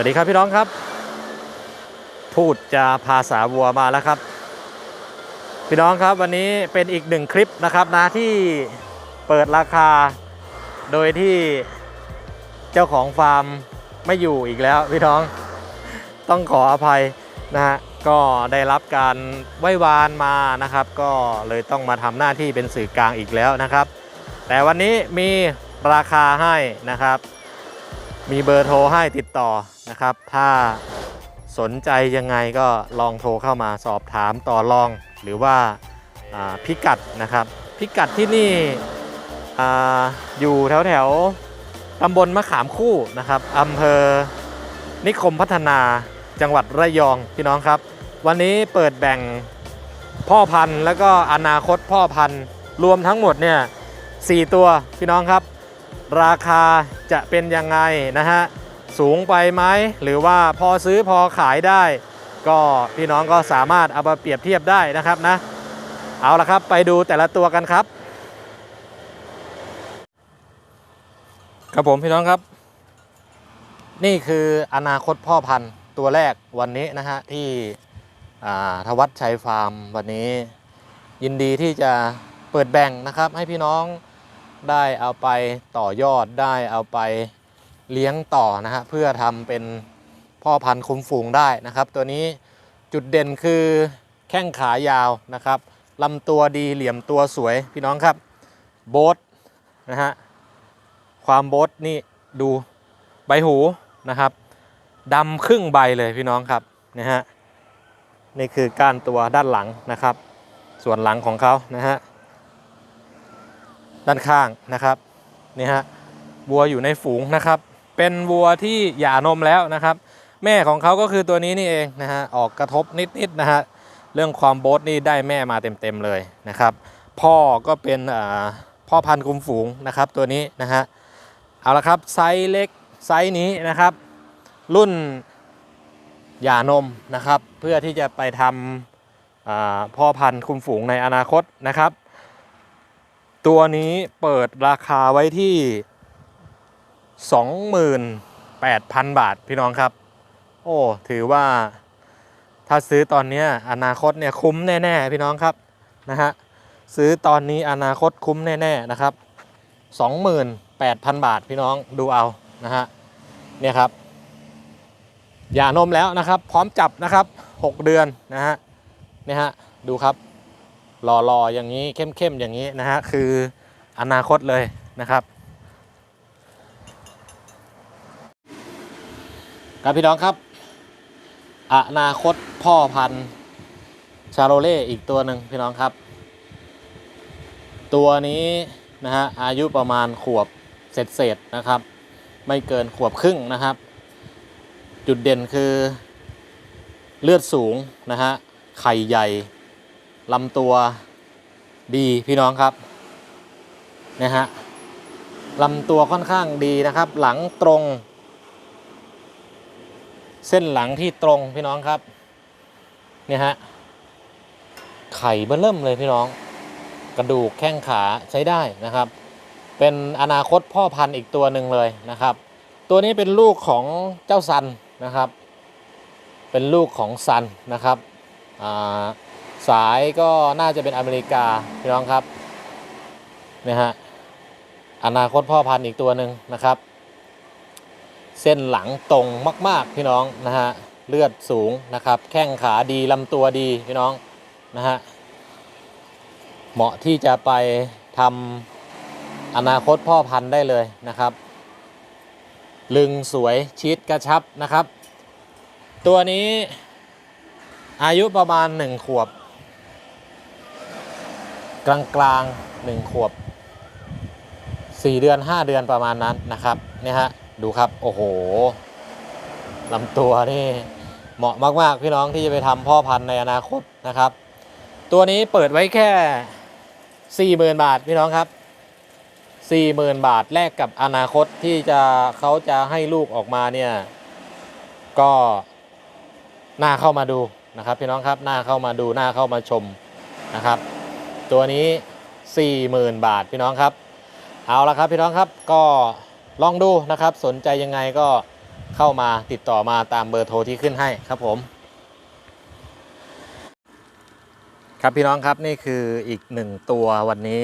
วัสดีครับพี่น้องครับ พูดจาภาษาวัวมาแล้วครับ พี่น้องครับวันนี้เป็นอีกหนึ่งคลิปนะครับนะที่เปิดราคา โดยที่เจ้าของฟาร์มไม่อยู่อีกแล้วพี่น้องต้องขออภัยนะฮะก็ได้รับการไหว้วานมานะครับ ก็เลยต้องมาทำหน้าที่เป็นสื่อกลางอีกแล้วนะครับ แต่วันนี้มีราคาให้นะครับ มีเบอร์โทรให้ติดต่อนะครับ ถ้าสนใจยังไงก็ลองโทรเข้ามาสอบถามต่อรอง หรือว่าาพิกัดนะครับ พิกัดที่นี่ออยู่แถวแถวตำบลมะขามคู่นะครับอำเภอนิคมพัฒนาจังหวัดระยองพี่น้องครับ วันนี้เปิดแบ่งพ่อพันธุ์ แล้วก็อนาคตพ่อพันธุ์ รวมทั้งหมดเนี่ยสี่ตัวพี่น้องครับ ราคาจะเป็นยังไงนะฮะสูงไปไหมหรือว่าพอซื้อพอขายได้ ก็พี่น้องก็สามารถเอามาเปรียบเทียบได้นะครับนะ เอาละครับไปดูแต่ละตัวกันครับ ครับผมพี่น้องครับ นี่คืออนาคตพ่อพันธุ์ตัวแรกวันนี้นะฮะที่ทวัดชัยฟาร์มวันนี้ ยินดีที่จะเปิดแบ่งนะครับให้พี่น้อง ได้เอาไปต่อยอดได้เอาไปเลี้ยงต่อนะฮะเพื่อทำเป็นพ่อพันธุ์คุ้มฝูงได้นะครับ ตัวนี้จุดเด่นคือแข้งขายาวนะครับลำตัวดีเหลี่ยมตัวสวยพี่น้องครับโบทนะฮะความโบทนี่ดูใบหูนะครับดำครึ่งใบเลยพี่น้องครับนะฮะนี่คือก้านตัวด้านหลังนะครับ ส่วนหลังของเขานะฮะ ด้านข้างนะครับนี่ฮะวัวอยู่ในฝูงนะครับ เป็นวัวที่หย่านมแล้วนะครับ แม่ของเขาก็คือตัวนี้นี่เองนะฮะออกกระทบนิดๆนะฮะเรื่องความโบทนี่ได้แม่มาเต็มๆเลยนะครับ พ่อก็เป็นอ่าพ่อพันธุ์คุมฝูงนะครับ ตัวนี้นะฮะเอาละครับไซส์เล็กไซส์นี้นะครับ รุ่นหย่านมนะครับ เพื่อที่จะไปทำอ่าพ่อพันธุ์คุมฝูงในอนาคตนะครับ ตัวนี้เปิดราคาไว้ที่ 28,000 บาทพี่น้องครับ โอ้ถือว่าถ้าซื้อตอนนี้อนาคตเนี่ยคุ้มแน่ ๆ พี่น้องครับนะฮะซื้อตอนนี้อนาคตคุ้มแน่ๆนะครับ 28,000 บาทพี่น้องดูเอานะฮะเนี่ยครับอย่านมแล้วนะครับ พร้อมจับนะครับ 6 เดือนนะฮะเนี่ยฮะดูครับ หล่อๆอย่างนี้เข้มๆอย่างนี้นะฮะคืออนาคตเลยนะครับครับพี่น้องครับ อนาคตพ่อพันธุ์ชาโรเล่อีกตัวหนึ่งพี่น้องครับ ตัวนี้นะฮะอายุประมาณขวบเศษๆนะครับ ไม่เกินขวบครึ่งนะครับ จุดเด่นคือเลือดสูงนะฮะไข่ใหญ่ ลำตัวดีพี่น้องครับนะฮะลำตัวค่อนข้างดีนะครับ หลังตรง เส้นหลังที่ตรงพี่น้องครับเนี่ยฮะไข่เบิ่มเริ่มเลยพี่น้อง กระดูกแข้งขาใช้ได้นะครับ เป็นอนาคตพ่อพันธุ์อีกตัวหนึ่งเลยนะครับ ตัวนี้เป็นลูกของเจ้าซันนะครับ เป็นลูกของซันนะครับอ่า สายก็น่าจะเป็นอเมริกาพี่น้องครับนะฮะอนาคตพ่อพันธุ์อีกตัวหนึ่งนะครับ เส้นหลังตรงมาก ๆ พี่น้องนะฮะเลือดสูงนะครับ แข้งขาดีลำตัวดีพี่น้องนะฮะเหมาะที่จะไปทำอนาคตพ่อพันธุ์ได้เลยนะครับ ลึงสวยชีดกระชับนะครับ ตัวนี้อายุประมาณ 1 ขวบ กลางกลางๆหนึ่งขวบ 4 เดือน 5 เดือนประมาณนั้นนะครับเนี่ยฮะดูครับโอ้โหลำตัวนี่เหมาะมาก ๆ พี่น้องที่จะไปทำพ่อพันธุ์ในอนาคตนะครับ ตัวนี้เปิดไว้แค่ 40,000 บาทพี่น้องครับ 40,000 บาทแลกกับอนาคตที่จะเขาจะให้ลูกออกมาเนี่ยก็น่าเข้ามาดูนะครับพี่น้องครับน่าเข้ามาดูน่าเข้ามาชมนะครับ ตัวนี้ 40,000 บาทพี่น้องครับ เอาละครับพี่น้องครับก็ลองดูนะครับสนใจยังไงก็เข้ามาติดต่อมาตามเบอร์โทรที่ขึ้นให้ครับผม ครับพี่น้องครับนี่คืออีกหนึ่งตัววันนี้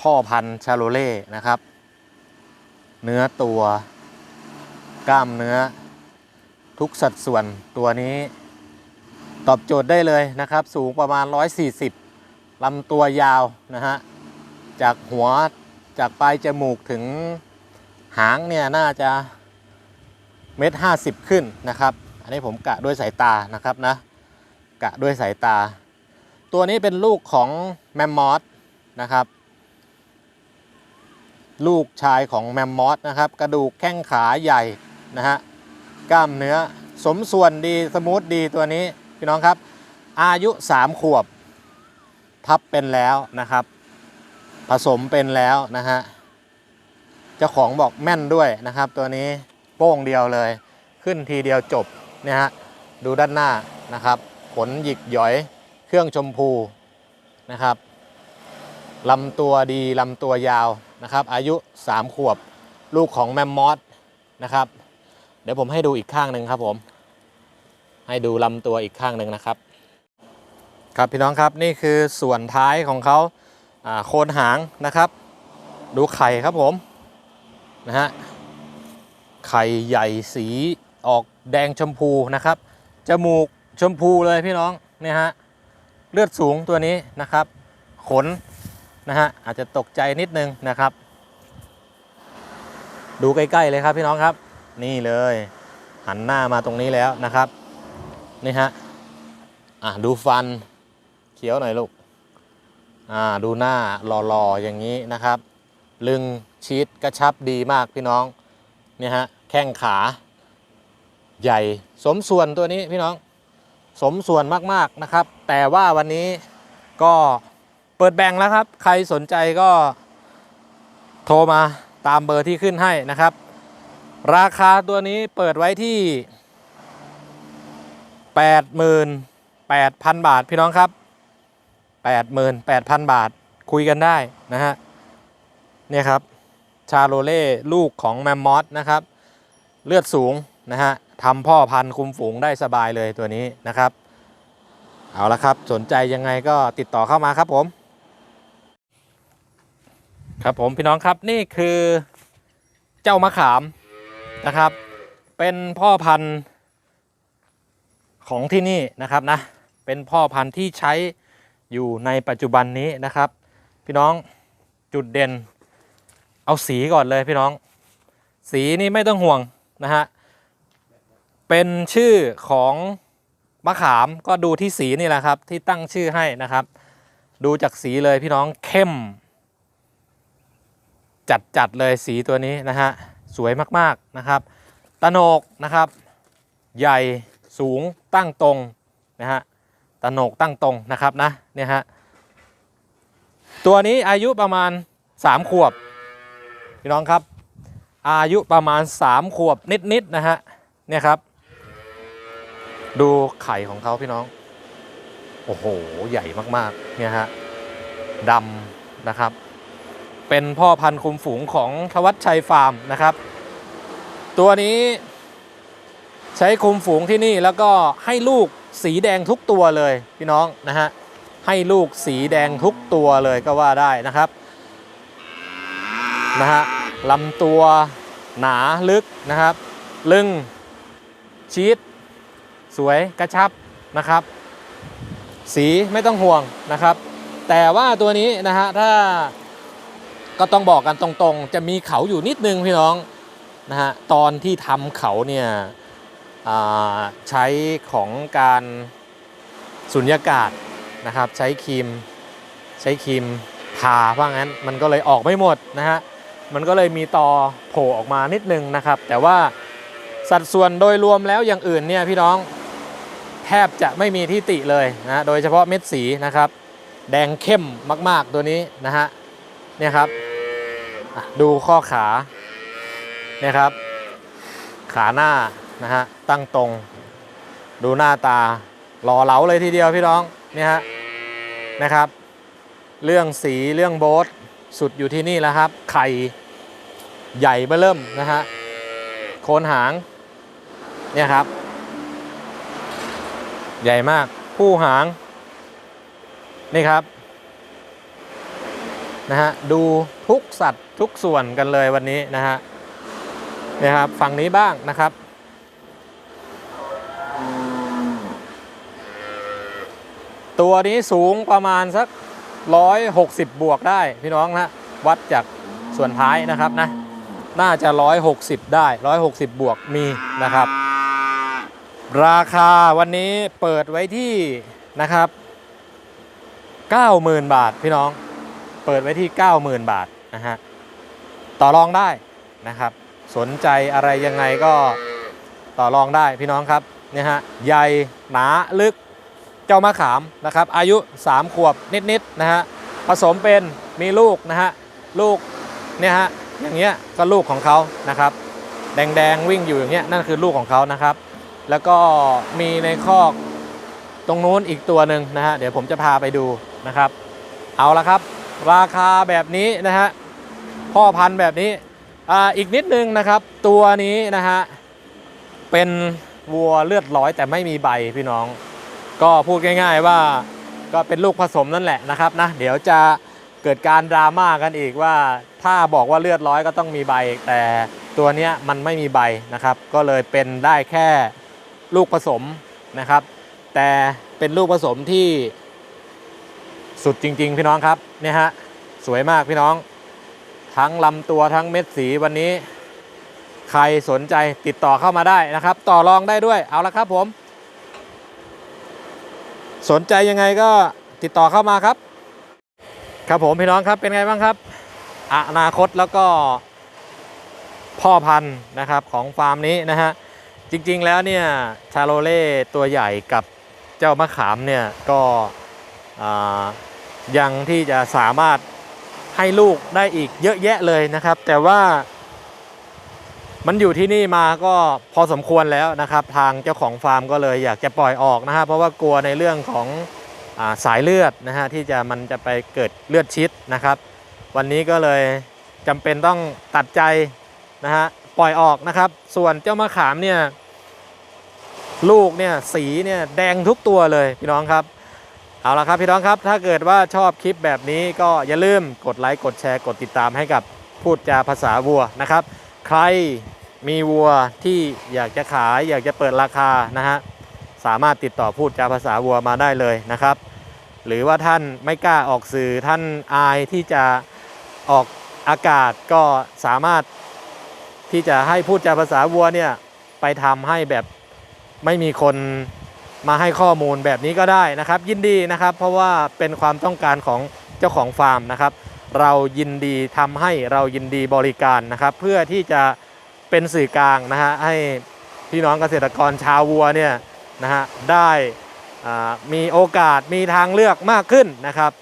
พ่อพันธุ์ชาโลเล่นะครับ เนื้อตัวกล้ามเนื้อ ทุกสัดส่วนตัวนี้ ตอบโจทย์ได้เลยนะครับ สูงประมาณ 140 ลำตัวยาวนะฮะจากหัวจากปลายจมูกถึงหางเนี่ยน่าจะเมตรห้าสิบขึ้นนะครับ อันนี้ผมกะด้วยสายตานะครับนะกะด้วยสายตา ตัวนี้เป็นลูกของแมมมอสนะครับ ลูกชายของแมมมอสนะครับ กระดูกแข้งขาใหญ่นะฮะกล้ามเนื้อสมส่วนดีสมูทดีตัวนี้พี่น้องครับ อายุ 3 ขวบ ทับเป็นแล้วนะครับ ผสมเป็นแล้วนะฮะเจ้าของบอกแม่นด้วยนะครับ ตัวนี้โป้งเดียวเลย ขึ้นทีเดียวจบเนี่ยฮะดูด้านหน้านะครับขนหยิกหย่อยเครื่องชมพูนะครับลำตัวดีลำตัวยาวนะครับ อายุ 3 ขวบลูกของแมมมอสนะครับ เดี๋ยวผมให้ดูอีกข้างหนึ่งครับผม ให้ดูลำตัวอีกข้างหนึ่งนะครับ ครับพี่น้องครับนี่คือส่วนท้ายของเขาโคนหางนะครับ ดูไข่ครับผมนะฮะไข่ใหญ่สีออกแดงชมพูนะครับจมูกชมพูเลยพี่น้องเนี่ยฮะเลือดสูงตัวนี้นะครับ ขนนะฮะอาจจะตกใจนิดนึงนะครับ ดูใกล้ๆเลยครับพี่น้องครับ นี่เลย หันหน้ามาตรงนี้แล้วนะครับนี่ฮะอะดูฟัน เขียวหน่อยลูก อ่าดูหน้าหล่อๆอย่างนี้นะครับ ลึงชีดกระชับดีมากพี่น้องเนี่ยฮะแข้งขาใหญ่สมส่วนตัวนี้พี่น้องสมส่วนมากๆนะครับ แต่ว่าวันนี้ก็เปิดแบ่งแล้วครับ ใครสนใจก็โทรมาตามเบอร์ที่ขึ้นให้นะครับ ราคาตัวนี้เปิดไว้ที่ 88,000 บาทพี่น้องครับ 88,000 บาท คุยกันได้นะฮะเนี่ยครับชาโรเล่ลูกของแมมมอสนะครับ เลือดสูงนะฮะทำพ่อพันธุ์คุมฝูงได้สบายเลยตัวนี้นะครับ เอาละครับสนใจยังไงก็ติดต่อเข้ามาครับผม ครับผมพี่น้องครับนี่คือเจ้ามะขามนะครับ เป็นพ่อพันธุ์ของที่นี่นะครับนะเป็นพ่อพันธุ์ที่ใช้ อยู่ในปัจจุบันนี้นะครับ พี่น้องจุดเด่น เอาสีก่อนเลยพี่น้อง สีนี่ไม่ต้องห่วงนะฮะเป็นชื่อของมะขามก็ดูที่สีนี่แหละครับ ที่ตั้งชื่อให้นะครับ ดูจากสีเลยพี่น้องเข้ม จัดจัดๆเลยสีตัวนี้นะฮะสวยมากๆนะครับตะโนกนะครับ ใหญ่สูงตั้งตรงนะฮะ ตะโหนกตั้งตรงนะครับนะเนี่ยฮะตัวนี้อายุประมาณ 3 ขวบพี่น้องครับ อายุประมาณ 3 ขวบนิดๆนะฮะเนี่ยครับ ดูไข่ของเขาพี่น้อง โอ้โห ใหญ่มากๆเนี่ยฮะดำนะครับ เป็นพ่อพันธุ์คุมฝูงของทวัชชัยฟาร์มนะครับ ตัวนี้ใช้คุมฝูงที่นี่แล้วก็ให้ลูก สีแดงทุกตัวเลยพี่น้องนะฮะให้ลูกสีแดงทุกตัวเลยก็ว่าได้นะครับนะฮะลำตัวหนาลึกนะครับ ลึงชีสสวยกระชับนะครับ สีไม่ต้องห่วงนะครับ แต่ว่าตัวนี้นะฮะถ้าก็ต้องบอกกันตรงๆ จะมีเขาอยู่นิดนึงพี่น้องนะฮะตอนที่ทำเขาเนี่ย ใช้ของการสุญญากาศนะครับใช้ครีมใช้ครีมทาว่างั้นมันก็เลยออกไม่หมดนะฮะมันก็เลยมีตอโผล่ออกมานิดนึงนะครับ แต่ว่าสัดส่วนโดยรวมแล้วอย่างอื่นเนี่ยพี่น้องแทบจะไม่มีที่ติเลยนะโดยเฉพาะเม็ดสีนะครับ แดงเข้มมาก ๆตัวนี้นะฮะเนี่ยครับดูข้อขาเนี่ยครับ ขาหน้า นะฮะตั้งตรง ดูหน้าตาหล่อเหลาเลยทีเดียวพี่น้องเนี่ยฮะนะครับ เรื่องสีเรื่องโบสสุดอยู่ที่นี่แล้วครับ ไข่ใหญ่เบื้อเริ่มนะฮะโคนหางเนี่ยครับ ใหญ่มากผู้หาง นี่ครับนะฮะดูทุกสัตว์ทุกส่วนกันเลยวันนี้นะฮะเนี่ยครับฝั่งนี้บ้างนะครับ ตัวนี้สูงประมาณสัก 160 บวกได้พี่น้องนะวัดจากส่วนท้ายนะครับนะน่าจะ 160 ได้ 160 บวกมีนะครับ ราคาวันนี้เปิดไว้ที่นะครับ 90,000 บาทพี่น้อง เปิดไว้ที่ 90,000 บาทนะฮะต่อรองได้นะครับ สนใจอะไรยังไงก็ต่อรองได้พี่น้องครับเนี่ยฮะใหญ่หนาลึก เจ้ามะขามนะครับอายุ 3 ขวบนิดๆนะฮะผสมเป็นมีลูกนะฮะลูกเนี่ยฮะอย่างเงี้ยก็ลูกของเขานะครับ แดงๆวิ่งอยู่อย่างเงี้ยนั่นคือลูกของเขานะครับ แล้วก็มีในคอกตรงนู้นอีกตัวหนึ่งนะฮะเดี๋ยวผมจะพาไปดูนะครับ เอาละครับ ราคาแบบนี้นะฮะพ่อพันธุ์แบบนี้อ่าอีกนิดนึงนะครับ ตัวนี้นะฮะเป็นวัวเลือดร้อยแต่ไม่มีใบพี่น้อง ก็พูดง่าย ๆ ว่าก็เป็นลูกผสมนั่นแหละนะครับนะเดี๋ยวจะเกิดการดราม่ากันอีกว่า ถ้าบอกว่าเลือดร้อยก็ต้องมีใบ แต่ตัวเนี้ยมันไม่มีใบนะครับ ก็เลยเป็นได้แค่ลูกผสมนะครับ แต่เป็นลูกผสมที่สุดจริง ๆ พี่น้องครับเนี่ยฮะสวยมากพี่น้อง ทั้งลำตัวทั้งเม็ดสีวันนี้ ใครสนใจติดต่อเข้ามาได้นะครับ ต่อรองได้ด้วยเอาละครับผม สนใจยังไงก็ติดต่อเข้ามาครับ ครับผมพี่น้องครับเป็นไงบ้างครับ อนาคตแล้วก็พ่อพันธุ์นะครับของฟาร์มนี้นะฮะจริงๆแล้วเนี่ยชาโลเล่ตัวใหญ่กับเจ้ามะขามเนี่ยก็ยังที่จะสามารถให้ลูกได้อีกเยอะแยะเลยนะครับ แต่ว่า มันอยู่ที่นี่มาก็พอสมควรแล้วนะครับ ทางเจ้าของฟาร์มก็เลยอยากจะปล่อยออกนะฮะเพราะว่ากลัวในเรื่องของอาสายเลือดนะฮะที่จะมันจะไปเกิดเลือดชิดนะครับ วันนี้ก็เลยจำเป็นต้องตัดใจนะฮะปล่อยออกนะครับ ส่วนเจ้ามะขามเนี่ยลูกเนี่ยสีเนี่ยแดงทุกตัวเลยพี่น้องครับเอาละครับพี่น้องครับถ้าเกิดว่าชอบคลิปแบบนี้ก็อย่าลืมกดไลค์กดแชร์กดติดตามให้กับพูดจาภาษาวัวนะครับ ใครมีวัวที่อยากจะขายอยากจะเปิดราคานะฮะสามารถติดต่อพูดจาภาษาวัวมาได้เลยนะครับ หรือว่าท่านไม่กล้าออกสื่อท่านอายที่จะออกอากาศก็สามารถที่จะให้พูดจาภาษาวัวเนี่ยไปทำให้แบบไม่มีคนมาให้ข้อมูลแบบนี้ก็ได้นะครับ ยินดีนะครับ เพราะว่าเป็นความต้องการของเจ้าของฟาร์มนะครับ เรายินดีทำให้เรายินดีบริการนะครับ เพื่อที่จะเป็นสื่อกลางนะฮะให้พี่น้องเกษตรกรชาววัวเนี่ยนะฮะได้มีโอกาสมีทางเลือกมากขึ้นนะครับ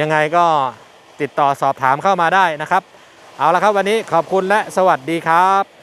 ยังไงก็ติดต่อสอบถามเข้ามาได้นะครับ เอาละครับวันนี้ขอบคุณและสวัสดีครับ